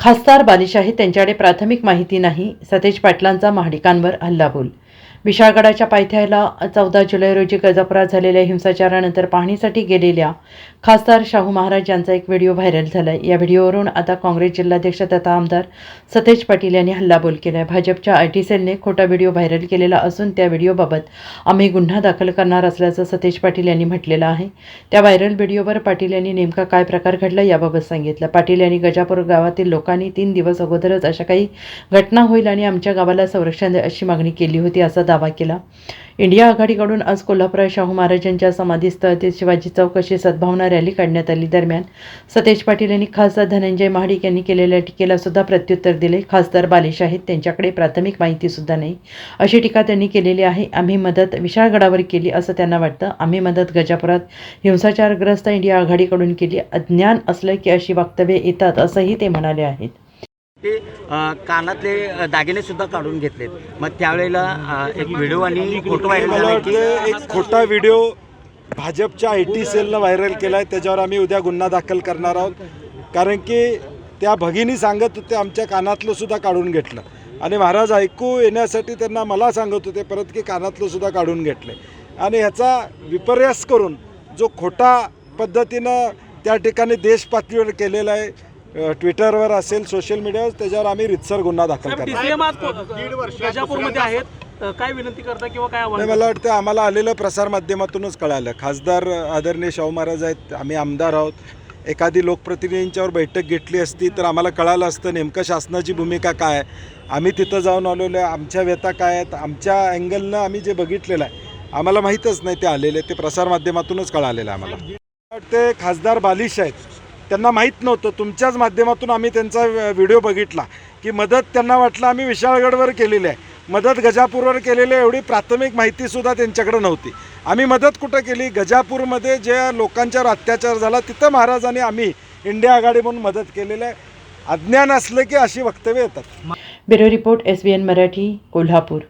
खासदार बालिशाही त्यांच्याकडे प्राथमिक माहिती नाही. सतेज पाटलांचा महाडिकांवर हल्लाबोल. विशाळगडाच्या पायथ्याला चौदा जुलै रोजी गजापुरात झालेल्या हिंसाचारानंतर पाहणीसाठी गेलेल्या खासदार शाहू महाराज यांचा एक व्हिडिओ व्हायरल झाला या व्हिडिओवरून आता काँग्रेस जिल्हाध्यक्ष तथा आमदार सतेज पाटील यांनी हल्लाबोल केलाय. भाजपच्या आय टी सेलने खोटा व्हिडिओ व्हायरल केलेला असून त्या व्हिडिओबाबत आम्ही गुन्हा दाखल करणार असल्याचं सतेज पाटील यांनी म्हटलेलं आहे. त्या व्हायरल व्हिडिओवर पाटील यांनी नेमका काय प्रकार घडला याबाबत सांगितलं. पाटील यांनी गजापूर गावातील लोक तीन दिवस अगोदरच अशा काही घटना होईल आणि आमच्या गावाला संरक्षण द्या अशी मागणी केली होती असा दावा केला. इंडिया आघाडीकडून आज कोल्हापुरात शाहू महाराजांच्या समाधीस्थळ ते शिवाजी चौक अशी सद्भावना रॅली काढण्यात आली. दरम्यान सतेज पाटील यांनी खासदार धनंजय महाडिक यांनी केलेल्या टीकेला सुद्धा प्रत्युत्तर दिले. खासदार बालिश आहेत त्यांच्याकडे प्राथमिक माहिती सुद्धा नाही. अशी टीका त्यांनी केलेली आहे. आम्ही मदत विशाळगडावर केली असं त्यांना वाटतं. आम्ही मदत गजापुरात हिंसाचारग्रस्त इंडिया आघाडीकडून केली. अज्ञान असलं की अशी वक्तव्ये येतात असंही ते म्हणाले आहेत. ते कानातले दागिने सुद्धा काढून घेतलेत. मग त्यावेळेला एक व्हिडिओ आणि फोटो व्हायरल मला झाला की एक खोटा व्हिडिओ भाजपच्या आय टी सेलनं व्हायरल केला आहे त्याच्यावर आम्ही उद्या गुन्हा दाखल करणार आहोत. कारण की त्या भगिनी सांगत होते आमच्या कानातलं सुद्धा काढून घेतलं. आणि महाराज ऐकू येण्यासाठी त्यांना मला सांगत होते परत की कानातलं सुद्धा काढून घेतलं आणि ह्याचा विपर्यास करून जो खोटा पद्धतीनं त्या ठिकाणी देश पातळीवर केलेला आहे ट्विटरवर असेल सोशल मीडियावर त्याच्यावर आम्ही रितसर गुन्हा दाखल करणार. आहेत. काय विनंती करता किंवा काय नाही मला वाटतं आम्हाला आलेलं प्रसारमाध्यमातूनच कळालं. खासदार आदरणीय शाहू महाराज आहेत आम्ही आमदार आहोत. एखादी लोकप्रतिनिधींच्यावर बैठक घेतली असती तर आम्हाला कळालं असतं नेमकं शासनाची भूमिका काय आहे. आम्ही तिथं जाऊन आलेलो आहे आमच्या व्यथा काय आहेत आमच्या अँगलनं आम्ही जे बघितलेलं आहे आम्हाला माहीतच नाही ते आलेले ते प्रसारमाध्यमातूनच कळालेलं आहे आम्हाला. वाटते खासदार बालिश आहेत. त्यांना माहीत नव्हतं. तुमच्याच माध्यमातून आम्ही त्यांचा व्हिडिओ बघितला की मदत त्यांना वाटलं आम्ही विशाळगडवर केलेली आहे. मदत गजापूरवर केलेली आहे एवढी प्राथमिक माहितीसुद्धा त्यांच्याकडे नव्हती. आम्ही मदत कुठं केली? गजापूरमध्ये ज्या लोकांच्यावर अत्याचार झाला तिथं महाराजांनी आम्ही इंडिया आघाडी म्हणून मदत केलेलं आहे. अज्ञान असलं की अशी वक्तव्य येतात. Bureau report S B N Marathi Kolhapur.